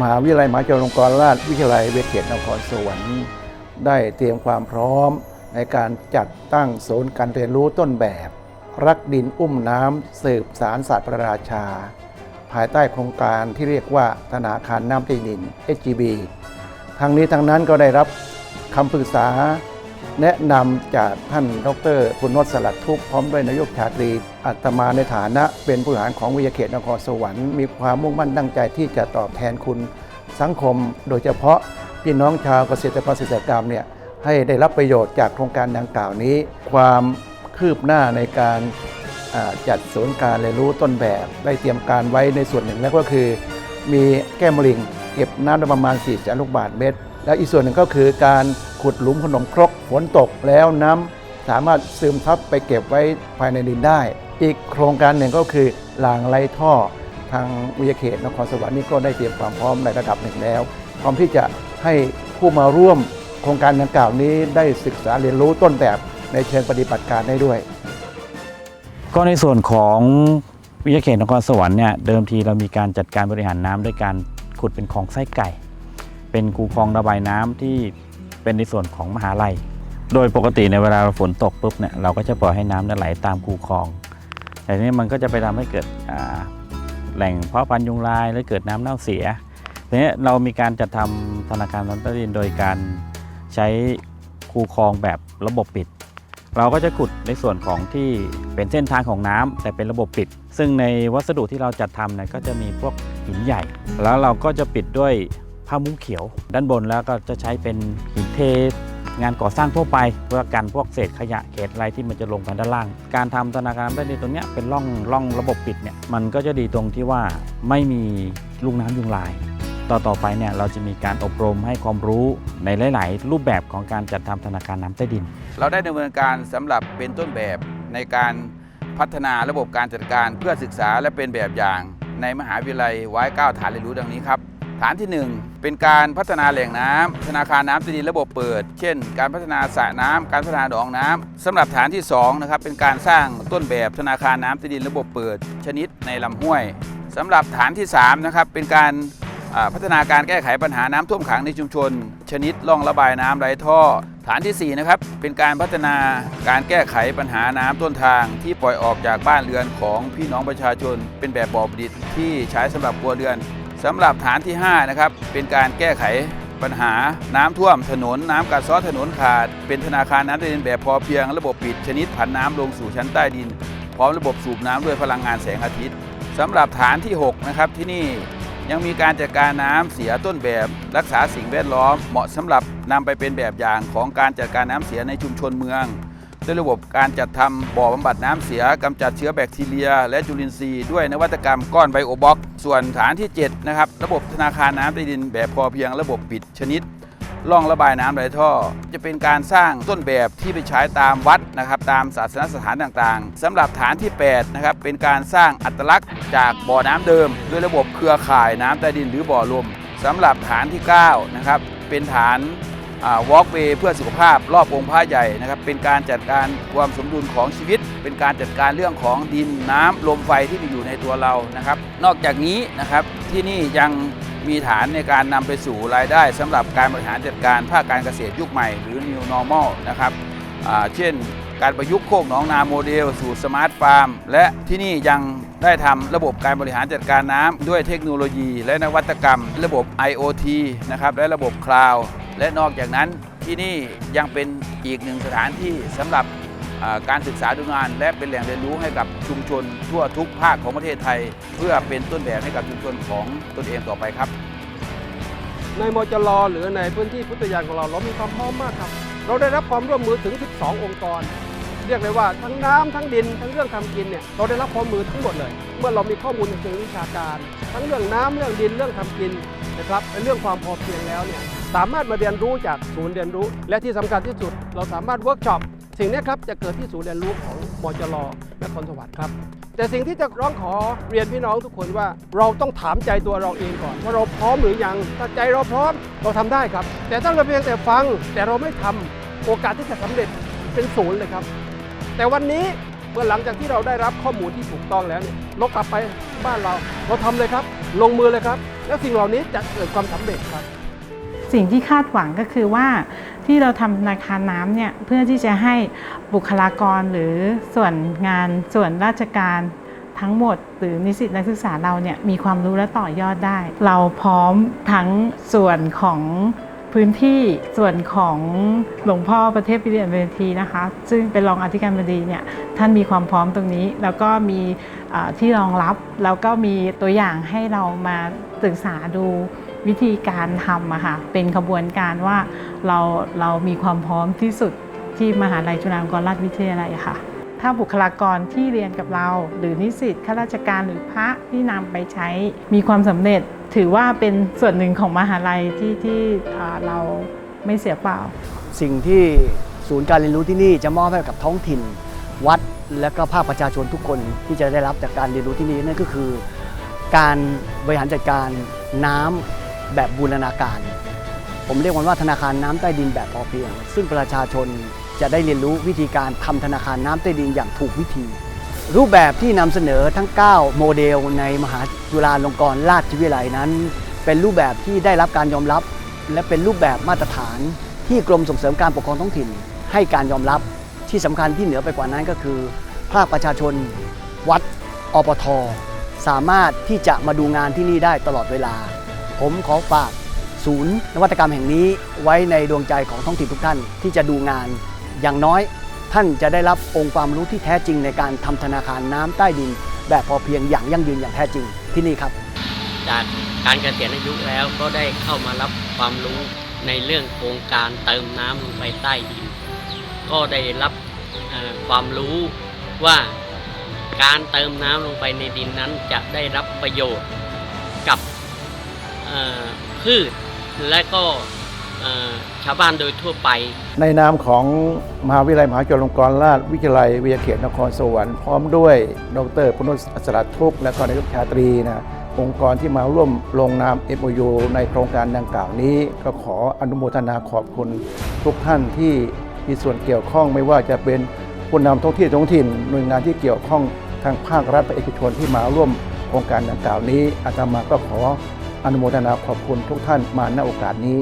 มหาวิทยาลัยมหาจุฬาลงกรณราชวิทยาลัยเวชเขตนครสวรรค์ได้เตรียมความพร้อมในการจัดตั้งศูนย์การเรียนรู้ต้นแบบ รักดินอุ้มน้ำสืบสารศาสตร์พระราชา ภายใต้โครงการที่เรียกว่าธนาคารน้ำใต้ดิน SGB ทางนี้ทางนั้นก็ได้รับคำปรึกษา แนะนำจากท่านดรปุณณสลัดทุกพร้อมด้วยนายกชาตรีอัตมาในฐานะ เป็นผู้บริหารของวิทยาเขตนครสวรรค์มีความมุ่งมั่นตั้งใจที่จะตอบแทนคุณสังคม โดยเฉพาะพี่น้องชาวเกษตรกรเกษตรกรรมเนี่ยให้ได้รับประโยชน์จากโครงการดังกล่าวนี้ ความคืบหน้าในการจัดศูนย์การเรียนรู้ต้นแบบ ได้เตรียมการไว้ในส่วนหนึ่งแล้วก็คือ มีแก้มลิง เก็บน้ำได้ประมาณ4แสนลูกบาทเมตร และอีกส่วนหนึ่งก็คือการขุดหลุมขนมครกฝนตกแล้วน้ำสามารถซึมซับไปเก็บไว้ภายในดินได้ อีกโครงการหนึ่งก็คือรางไรท่อ ทางวิทยาเขตนครสวรรค์นี่ก็ได้เตรียมความพร้อมในระดับหนึ่งแล้ว พร้อมที่จะให้ผู้มาร่วมโครงการดังกล่าวนี้ได้ศึกษาเรียนรู้ต้นแบบในเชิงปฏิบัติการได้ด้วย ก็ในส่วนของวิทยาเขตนครสวรรค์เนี่ยเดิมทีเรามีการจัดการบริหารน้ำด้วยการขุดเป็นคลองไส้ไก่ เป็นคูคลองระบายน้ำที่เป็นในส่วนของมหาลัย โดยปกติในเวลาฝนตกปุ๊บเนี่ยเราก็จะปล่อยให้น้ำเนี่ยไหลตามคูคลอง แต่นี้มันก็จะไปทำให้เกิดแหล่งเพาะพันธุ์ยุงลายและเกิดน้ำเน่าเสียทีนี้เรามีการจัดทำธนาคารน้ำใต้ดินโดยการใช้คูคลองแบบระบบปิด เราก็จะขุดในส่วนของที่เป็นเส้นทางของน้ำแต่เป็นระบบปิด ซึ่งในวัสดุที่เราจัดทำเนี่ยก็จะมีพวกหินใหญ่ แล้วเราก็จะปิดด้วย ผ้ามุ้งเขียว ด้านบนแล้วก็จะใช้เป็นหินเทงานก่อสร้างทั่วไปเพื่อกันพวกเศษขยะเขตอะไรที่มันจะลงไปด้านล่าง การทำธนาคารได้ในตรงเนี้ยเป็นร่องร่องระบบปิดเนี่ยมันก็จะดีตรงที่ว่าไม่มีลูกน้ำยุงลาย ต่อต่อไปเนี่ยเราจะมีการอบรมให้ความรู้ในหลาย ๆ รูปแบบของการจัดทำธนาคารน้ำใต้ดิน เราได้ดำเนินการสำหรับเป็นต้นแบบในการพัฒนาระบบการจัดการเพื่อศึกษาและเป็นแบบอย่าง ในมหาวิทยาลัยไว้เก้าฐานเรียนรู้ดังนี้ครับ ฐานที่ 1 เป็นการพัฒนาแหล่งน้ำธนาคารน้ำใต้ดินระบบเปิด เช่น การพัฒนาสระน้ำการพัฒนาหนองน้ำสำหรับฐานที่2นะครับเป็นการสร้างต้นแบบธนาคารน้ำใต้ดินระบบเปิด ชนิดในลำห้วยสำหรับฐานที่3นะครับเป็นการพัฒนาการแก้ไขปัญหาน้ำท่วมขังในชุมชน ชนิดร่องระบายน้ำไร้ท่อ ฐานทีสี่4นะครับเป็นการพัฒนาการแก้ไขปัญหาน้ำต้นทาง ที่ปล่อยออกจากบ้านเรือนของพี่น้องประชาชน เป็นแบบบ่อประดิษฐ์ที่ใช้สำหรับครัวเรือน สำหรับฐานที่5นะครับเป็นการแก้ไขปัญหาน้ำท่วมถนน น้ำกัดซ้อถนนขาด เป็นธนาคารน้ำใต้ดินแบบพอเพียง ระบบปิดชนิดผันน้ำลงสู่ชั้นใต้ดิน พร้อมระบบสูบน้ำด้วยพลังงานแสงอาทิตย์สำหรับฐานที่6นะครับที่นี่ยังมีการจัดการน้ำเสียต้นแบบ รักษาสิ่งแวดล้อมเหมาะสำหรับนำไปเป็นแบบอย่างของการจัดการน้ำเสียในชุมชนเมือง ด้วยระบบการจัดทำบ่อบำบัดน้ำเสียกำจัดเชื้อแบคทีเรีย และจุลินทรีย์ด้วยนวัตกรรมก้อนไบโอบล็อก ส่วนฐานที่ 7 นะครับ ระบบธนาคารน้ำใต้ดินแบบพอเพียงระบบปิดชนิดร่องระบายน้ำไหลท่อ จะเป็นการสร้างต้นแบบที่ไปใช้ตามวัดนะครับ ตามศาสนสถานต่างๆสำหรับฐานที่ 8 นะครับ เป็นการสร้างอัตลักษณ์จากบ่อน้ำเดิม ด้วยระบบเครือข่ายน้ำใต้ดินหรือบ่อลมสำหรับฐานที่ 9 นะครับ เป็นฐาน วอล์กเวย์เพื่อสุขภาพรอบองค์พระใหญ่นะครับเป็นการจัดการความสมดุลของชีวิต เป็นการจัดการเรื่องของดินน้ำลมไฟที่มีอยู่ในตัวเรานะครับ นอกจากนี้นะครับที่นี่ยังมีฐานในการนำไปสู่รายได้สำหรับการบริหารจัดการภาคการเกษตรยุคใหม่หรือ New Normal นะครับเช่นการประยุกต์โคกหนองนาโมเดล สู่สมาร์ทฟาร์ม และที่นี่ยังได้ทำระบบการบริหารจัดการน้ำด้วยเทคโนโลยี และนวัตกรรม ระบบ IoT นะครับและระบบคลาวด์ และนอกจากนั้นที่นี่ยังเป็นอีกหนึ่งสถานที่สำหรับการศึกษาดูงาน และเป็นแหล่งเรียนรู้ให้กับชุมชนทั่วทุกภาคของประเทศไทย เพื่อเป็นต้นแบบให้กับชุมชนของตนเองต่อไปครับ ในมจรหรือในพื้นที่พุทธยานของเราเรามีความพร้อมมากครับ เราได้รับความร่วมมือถึง 12 องค์กร เรียกเลยว่าทั้งน้ำทั้งดิน ทั้งเรื่องทำกินเนี่ยเราได้รับความมือทั้งหมดเลย เมื่อเรามีข้อมูลในเชิงวิชาการ ทั้งเรื่องน้ำเรื่องดินเรื่องทำกินนะครับและเรื่องความพอเพียงแล้วเนี่ย สามารถมาเรียนรู้จากศูนย์เรียนรู้ และที่สำคัญที่สุด เราสามารถเวิร์กช็อปสิ่งนี้ครับจะเกิดที่ศูนย์เรียนรู้ของมจรนครสวรรค์ครับ แต่สิ่งที่จะร้องขอเรียนพี่น้องทุกคนว่าเราต้องถามใจตัวเราเองก่อน ว่าเราพร้อมหรือยังถ้าใจเราพร้อมเราทำได้ครับ แต่ถ้าเราเพียงแต่ฟังแต่เราไม่ทำโอกาสที่จะสำเร็จเป็นศูนย์เลยครับ แต่วันนี้เมื่อหลังจากที่เราได้รับข้อมูลที่ถูกต้องแล้วเนี่ยเรากลับไปบ้านเราเราทำเลยครับ ลงมือเลยครับ แล้วสิ่งเหล่านี้จะเกิดความสำเร็จครับ สิ่งที่คาดหวังก็คือว่าที่เราทำธนาคารน้ำเนี่ยเพื่อที่จะให้บุคลากรหรือส่วนงานส่วนราชการทั้งหมดหรือนิสิตนักศึกษาเราเนี่ยมีความรู้และต่อยอดได้ เราพร้อมทั้งส่วนของพื้นที่ส่วนของหลวงพ่อประเทศปิเรียนเวทีนะคะ ซึ่งเป็นรองอธิการบดีเนี่ยท่านมีความพร้อมตรงนี้ แล้วก็มีที่รองรับ แล้วก็มีตัวอย่างให้เรามาศึกษาดู วิธีการทำอะค่ะเป็นขบวนการว่าเราเรามีความพร้อมที่สุดที่มหาลัยจุฬาลงกรณราชวิทยาลัยค่ะ ถ้าบุคลากรที่เรียนกับเรา หรือนิสิตข้าราชการหรือพระที่นำไปใช้มีความสำเร็จ ถือว่าเป็นส่วนหนึ่งของมหาลัยที่ที่เราไม่เสียเปล่า สิ่งที่ศูนย์การเรียนรู้ที่นี่จะมอบให้กับท้องถิ่น วัดและก็ภาคประชาชนทุกคนที่จะได้รับจากการเรียนรู้ที่นี่นั่นก็คือ การบริหารจัดการน้ำ แบบบูรณาการ ผมเรียกมันว่าธนาคารน้ำใต้ดินแบบพอเพียง ซึ่งประชาชนจะได้เรียนรู้วิธีการทำธนาคารน้ำใต้ดินอย่างถูกวิธี รูปแบบที่นำเสนอทั้ง 9 โมเดลในมหาจุฬาลงกรณราชวิทยาลัยนั้น เป็นรูปแบบที่ได้รับการยอมรับ และเป็นรูปแบบมาตรฐานที่กรมส่งเสริมการปกครองท้องถิ่น ให้การยอมรับที่สำคัญที่เหนือไปกว่านั้นก็คือ ภาคประชาชน วัดอปท สามารถที่จะมาดูงานที่นี่ได้ตลอดเวลา ผมขอฝากศูนย์นวัตกรรมแห่งนี้ไว้ในดวงใจของท้องถิ่นทุกท่านที่จะดูงาน อย่างน้อยท่านจะได้รับองค์ความรู้ที่แท้จริงในการทำธนาคารน้ำใต้ดิน แบบพอเพียงอย่างยั่งยืนอย่างแท้จริงที่นี่ครับ จากการเกษียณอายุแล้วก็ได้เข้ามารับความรู้ในเรื่องโครงการเติมน้ำลงไปใต้ดิน ก็ได้รับความรู้ว่าการเติมน้ำลงไปในดินนั้นจะได้รับประโยชน์กับ พืชและก็ชาวบ้านโดยทั่วไป ในนามของมหาวิทยาลัยมหาจุฬาลงกรณราชวิทยาลัยวิทยาเขตนครสวรรค์พร้อมด้วยดรพนุษอัศรทุกและก็นายกชาตรีนะองค์กรที่มาร่วมลงนาม MOU ในโครงการดังกล่าวนี้ ก็ขออนุโมทนาขอบคุณทุกท่านที่มีส่วนเกี่ยวข้องไม่ว่าจะเป็นผู้นำท้องที่ท้องถิ่น หน่วยงานที่เกี่ยวข้องทางภาครัฐและเอกชนที่มาร่วมโครงการดังกล่าวนี้อาตมาก็ขอ อนุโมทนาขอบคุณทุกท่านมาณโอกาสนี้